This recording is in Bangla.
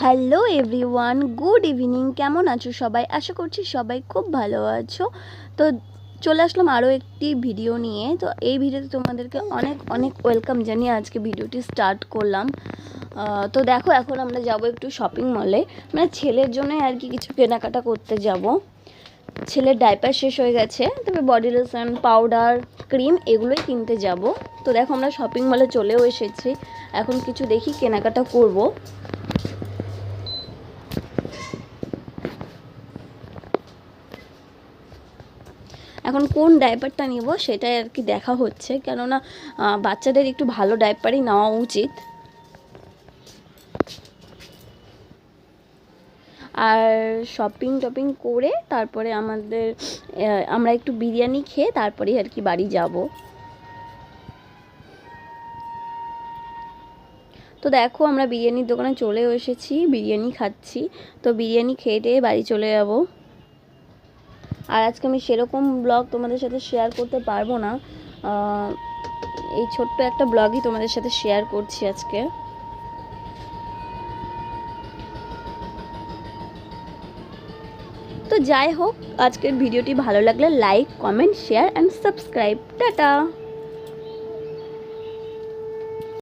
Hello everyone, good evening. কেমন আছো সবাই? আশা করছি সবাই খুব ভালো আছো। তো চলে আসলাম আরও একটি ভিডিও নিয়ে। তো এই ভিডিওতে তোমাদেরকে অনেক অনেক ওয়েলকাম জানিয়ে আজকে ভিডিওটি স্টার্ট করলাম। তো দেখো, এখন আমরা যাব একটু শপিং মলে। মানে ছেলের জন্যই আর কি কিছু কেনাকাটা করতে যাব। ছেলের ডাইপার শেষ হয়ে গেছে, তবে বডি লোশন পাউডার ক্রিম এগুলোই কিনতে যাব। তো দেখো, আমরা শপিং মলে চলেও এসেছি। এখন কিছু দেখি কেনাকাটা করব। এখন কোন ডাইপারটা নিব সেটাই আর কি দেখা হচ্ছে। কেননা বাচ্চাদের একটু ভালো ডাইপারই নেওয়া উচিত। আর শপিং টপিং করে তারপরে আমাদের আমরা একটু বিরিয়ানি খেয়ে তারপরেই আর কি বাড়ি যাব। তো দেখো, আমরা বিরিয়ানির দোকানে চলে এসেছি, বিরিয়ানি খাচ্ছি। তো বিরিয়ানি খেয়ে বাড়ি চলে যাব। আর আজকে আমি সেরকম ব্লগ তোমাদের সাথে শেয়ার করতে পারব না। এই ছোট্ট একটা ব্লগই তোমাদের সাথে শেয়ার করছি আজকে। তো যাই হোক, আজকের ভিডিওটি ভালো লাগলে like comment share and subscribe tata!